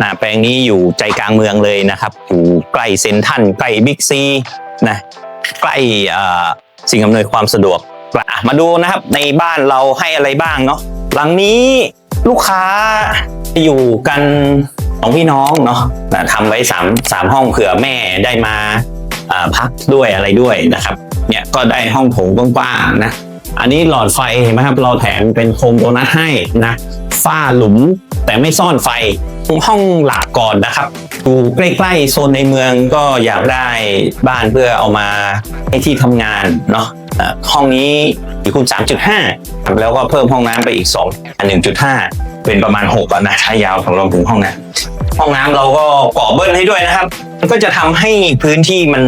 นะแปลงนี้อยู่ใจกลางเมืองเลยนะครับ อยู่ใกล้เซ็นทัลใกล้บิ๊กซีนะใกล้สิ่งอำนวยความสะดวกมาดูนะครับในบ้านเราให้อะไรบ้างเนาะหลังนี้ลูกค้าอยู่กันสองพี่น้องเนาะทำไว้สามสามห้องเผื่อแม่ได้มาอ่าพักด้วยอะไรด้วยนะครับ เนี่ยก็ได้ห้องโถงกว้างๆนะ อันนี้หลอดไฟเห็นไหมครับ เราแถมเป็นโคมโดนัทให้นะฝ้าหลุมแต่ไม่ซ่อนไฟ ห้องหลักก่อนนะครับอยู่ใกล้ๆโซนในเมืองก็อยากได้บ้านเพื่อเอามาให้ที่ทำงานเนาะห้องนี้อยู่คูณ3.5 แล้วก็เพิ่มห้องน้ำไปอีก2 1.5 เป็นประมาณ6อะนะถ้ายาวของเราถึงห้องน้ำห้องน้ำเราก็ก่อเบิ้ลให้ด้วยนะครับมันก็จะทำให้พื้นที่มัน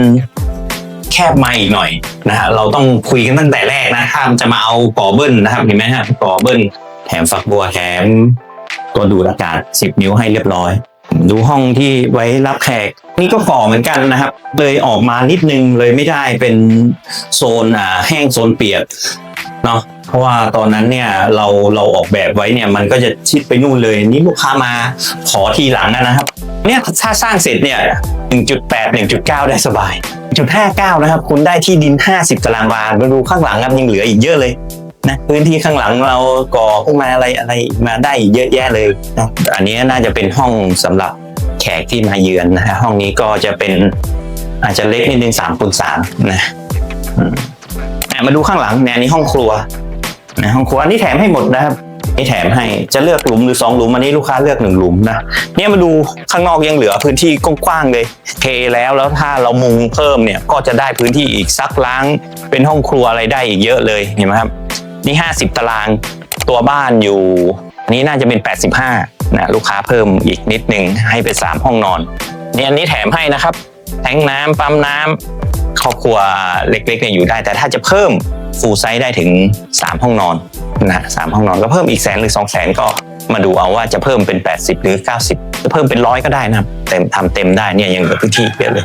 แคบมาอีกหน่อยนะฮะเราต้องคุยกันตั้งแต่แรกนะถ้าจะมาเอาก่อเบิ้ลนะครับเห็นไหมฮะก่อเบิ้ลแถมฝักบัวแถม ตัวดูดอากาศ 10 นิ้วให้เรียบร้อยดูห้องที่ไว้รับแขก นี่ก็ก่อเหมือนกันนะครับ เลยออกมานิดนึงเลยไม่ได้เป็นโซนอ่าแห้งโซนเปียกเนาะเพราะว่าตอนนั้นเนี่ยเราเราออกแบบไว้เนี่ยมันก็จะชิดไปนู่นเลย นี่ลูกค้ามาขอทีหลังนะครับ เนี่ยถ้าสร้างเสร็จเนี่ย 1.8 1.9 ได้สบาย 1.59 นะครับ คุณได้ที่ดิน 50 ตารางวามาดูข้างหลังครับยังเหลืออีกเยอะเลย นะพื้นที่ข้างหลังเราก่อขึ้นมาอะไรอะไรมาได้เยอะแยะเลยนะอันนี้น่าจะเป็นห้องสำหรับแขกที่มาเยือนนะฮะห้องนี้ก็จะเป็นอาจจะเล็กนิดนึง3คูณ3นะอืมอะมาดูข้างหลังเนี่ยนี้ห้องครัวนะห้องครัวอันนี้แถมให้หมดนะครับนี่แถมให้จะเลือกหลุมหรือสองหลุมอันนี้ลูกค้าเลือกหนึ่งหลุมนะเนี่ยมาดูข้างนอกยังเหลือพื้นที่กว้างๆเลยเทแล้วแล้วถ้าเรามุงเพิ่มเนี่ยก็จะได้พื้นที่อีกซักล้างเป็นห้องครัวอะไรได้อีกเยอะเลยเห็นไหมครับ นี่ 50 ตาราง ตัวบ้านอยู่อันนี้น่าจะเป็น 85นะลูกค้าเพิ่มอีกนิดนึงให้เป็น 3 ห้องนอนนี่อันนี้แถมให้นะครับ แทงน้ำปั๊มน้ำครอบครัวเล็กๆเนี่ยอยู่ได้ แต่ถ้าจะเพิ่มฟูลไซส์ได้ถึง 3 ห้องนอนนะสามห้องนอนก็เพิ่มอีกแสนหรือสองแสนก็มาดูเอาว่าจะเพิ่มเป็น 80 หรือ 90 จะเพิ่มเป็นร้อยก็ได้นะเต็มทำเต็มได้เนี่ยยังเหลือพื้นที่เยอะเลย